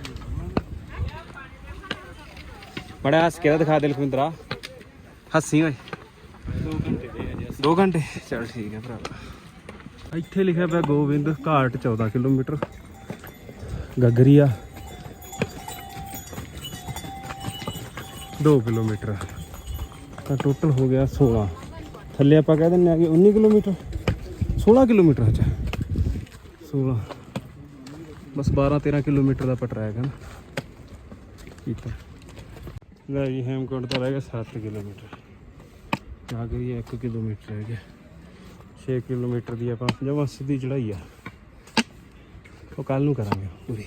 ਬੜਾ ਹੱਸ ਕੇ ਦਿਖਾ ਦੇ ਲਖਵਿੰਦਰਾ। ਹੱਸੀ ਓਏ। 2 ਘੰਟੇ ਦੇ ਆ ਜੀ 2 ਘੰਟੇ। ਚੱਲ ਠੀਕ ਹੈ ਭਰਾ। ਇੱਥੇ ਲਿਖਿਆ ਪਿਆ ਗੋਬਿੰਦ ਘਾਟ 14 ਕਿਲੋਮੀਟਰ। ਗਗਰੀਆ। 2 ਕਿਲੋਮੀਟਰ। ਤਾਂ ਟੋਟਲ ਹੋ ਗਿਆ 16 ਥੱਲੇ ਆਪਾਂ ਕਹਿ ਦਿੰਦੇ ਆ ਕਿ 19 ਕਿਲੋਮੀਟਰ। 16 ਕਿਲੋਮੀਟਰ ਅੱਛਾ 16 ਬਸ 12 13 ਕਿਲੋਮੀਟਰ ਦਾ ਪਟਰੈਕ ਹੈ ਨਾ। ਕੀਤਾ ਲੈ ਜੀ ਹੈਮਕੁੰਡ ਤੋਂ ਰਹਿ ਗਿਆ 7 ਕਿਲੋਮੀਟਰ। ਆ ਗਈ 1 ਕਿਲੋਮੀਟਰ ਰਹਿ ਗਿਆ। 6 ਕਿਲੋਮੀਟਰ ਦੀ ਆਪਾਂ ਜਮਾਂ ਸਿੱਧੀ ਚੜਾਈ ਆ। ਉਹ ਕੱਲ ਨੂੰ ਕਰਾਂਗੇ ਪੂਰੀ।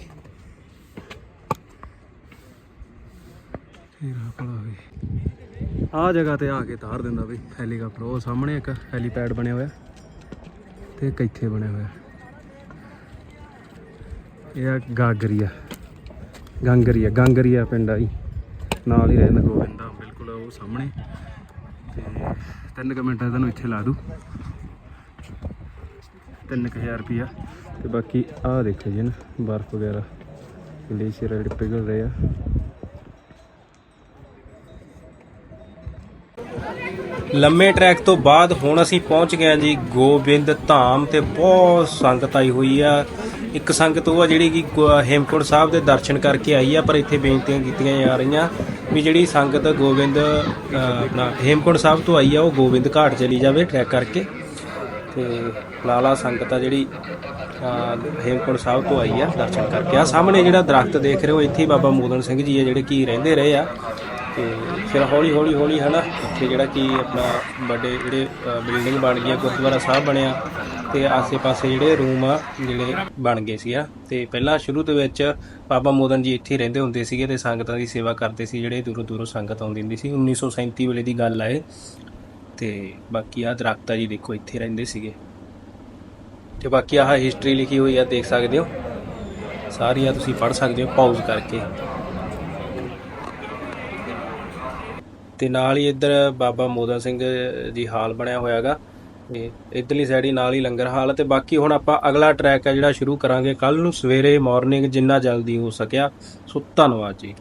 ਤੇਰਾ ਭਲਾ ਵੀ। ਆ ਜਗ੍ਹਾ ਤੇ ਆ ਕੇ ਤਾਰ ਦਿੰਦਾ ਬਈ, ਹੈਲੀਕਾਪਟਰ। ਉਹ ਸਾਹਮਣੇ ਇੱਕ ਹੈਲੀਪੈਡ ਬਣਿਆ ਹੋਇਆ ਤੇ ਇੱਕ ਇੱਥੇ ਬਣਿਆ ਹੋਇਆ। ਇਹ ਆ ਗਾਗਰੀਆ। ਗਾਂਗਰੀਆ ਗਾਂਗਰੀਆ ਪਿੰਡ ਆ ਜੀ। ਨਾਲ ਹੀ ਰਹਿੰਦਾ ਗੋਬਿੰਦਾ ਬਿਲਕੁਲ ਉਹ ਸਾਹਮਣੇ। ਤੇ ਤਿੰਨ ਕੁ ਮਿੰਟਾਂ ਤੁਹਾਨੂੰ ਇੱਥੇ ਲਾ ਦੂ 3000 ਰੁਪਿਆ ਤੇ ਬਾਕੀ ਆਹ ਦੇਖੋ ਜੀ ਨਾ, ਬਰਫ਼ ਵਗੈਰਾ। ਗਲੇਸ਼ੀਅਰ ਜਿਹੜੇ ਪਿਘਲ ਰਹੇ ਆ। ਲੰਮੇ ਟਰੈਕ ਤੋਂ ਬਾਅਦ ਹੁਣ ਅਸੀਂ ਪਹੁੰਚ ਗਏ ਹਾਂ ਜੀ ਗੋਬਿੰਦ ਧਾਮ ਤੇ ਬਹੁਤ ਸੰਗਤ ਆਈ ਹੋਈ ਆ। ਇੱਕ ਸੰਗਤ ਉਹ ਆ ਜਿਹੜੀ ਕਿ ਗੋ- ਹੇਮਕੁੰਟ ਸਾਹਿਬ ਦੇ ਦਰਸ਼ਨ ਕਰਕੇ ਆਈ ਆ, ਪਰ ਇੱਥੇ ਬੇਨਤੀਆਂ ਕੀਤੀਆਂ ਜਾ ਰਹੀਆਂ। ਵੀ ਜਿਹੜੀ ਸੰਗਤ ਗੋਬਿੰਦ ਅਹ, ਆਪਣਾ ਹੇਮਕੁੰਟ ਸਾਹਿਬ ਤੋਂ ਆਈ ਆ ਉਹ ਗੋਬਿੰਦ ਘਾਟ ਚਲੀ ਜਾਵੇ ਟਰੈਕ ਕਰਕੇ। ਤੇ ਲਾਲਾ ਸੰਗਤ ਆ ਜਿਹੜੀ ਅਹ, ਹੇਮਕੁੰਟ ਸਾਹਿਬ ਤੋਂ ਆਈ ਆ ਦਰਸ਼ਨ ਕਰਕੇ। ਆ ਸਾਹਮਣੇ ਜਿਹੜਾ ਦਰਖਤ ਦੇਖ ਰਹੇ ਹੋ ਇੱਥੇ ਹੀ ਬਾਬਾ ਮੂਦਨ ਸਿੰਘ ਜੀ ਆ ਜਿਹੜੇ ਕੀ ਰਹਿੰਦੇ ਰਹੇ ਆ। ਤੇ ਫਿਰ ਹੌਲੀ ਹੌਲੀ ਹੌਲੀ ਹਨਾ ਇੱਥੇ ਜਿਹੜਾ ਕਿ ਆਪਣਾ ਵੱਡੇ ਜਿਹੜੇ ਬਿਲਡਿੰਗ ਬਣ ਗਈਆਂ ਗੁਰਦੁਆਰਾ ਸਾਹਿਬ ਬਣਿਆ। ਤੇ ਆਸੇ-ਪਾਸੇ ਜਿਹੜੇ ਰੂਮ ਆ, ਜਿਹੜੇ ਬਣ ਗਏ ਸੀ ਆ। ਤੇ ਪਹਿਲਾਂ ਸ਼ੁਰੂ ਦੇ ਵਿੱਚ ਬਾਬਾ ਮੋਦਨ ਜੀ ਇੱਥੇ ਰਹਿੰਦੇ ਹੁੰਦੇ ਸੀਗੇ ਤੇ ਸੰਗਤਾਂ ਦੀ ਸੇਵਾ ਕਰਦੇ ਸੀ, ਜਿਹੜੇ ਦੂਰੋਂ ਦੂਰੋਂ ਸੰਗਤ ਆਉਂਦੀ ਹੁੰਦੀ ਸੀ। 1937 ਵੇਲੇ ਦੀ ਗੱਲ ਆ ਇਹ। ਤੇ ਬਾਕੀ ਆ ਦਰਖਤ ਜੀ, ਦੇਖੋ ਇੱਥੇ ਰਹਿੰਦੇ ਸੀਗੇ। ਤੇ ਬਾਕੀ ਆਹ ਹਿਸਟਰੀ ਲਿਖੀ ਹੋਈ ਆ, ਦੇਖ ਸਕਦੇ ਹੋ? ਸਾਰੀਆਂ ਤੁਸੀਂ ਪੜ੍ਹ ਸਕਦੇ ਹੋ ਪਾਉਜ਼ ਕਰਕੇ। ਤੇ ਨਾਲ ਹੀ ਇੱਧਰ ਬਾਬਾ ਮੋਦਨ ਸਿੰਘ ਜੀ ਹਾਲ ਬਣਿਆ ਹੋਇਆਗਾ। ਤੇ ਇਧਰਲੀ ਸਾਈਡ ਹੀ ਨਾਲ ਹੀ ਲੰਗਰ ਹਾਲ ਤੇ ਬਾਕੀ ਹੁਣ ਆਪਾਂ ਅਗਲਾ ਟਰੈਕ ਹੈ ਜਿਹੜਾ ਸ਼ੁਰੂ ਕਰਾਂਗੇ ਕੱਲ ਨੂੰ ਸਵੇਰੇ ਮਾਰਨਿੰਗ ਜਿੰਨਾ ਜਲਦੀ ਹੋ ਸਕਿਆ, ਸੋ ਧੰਨਵਾਦ ਜੀ।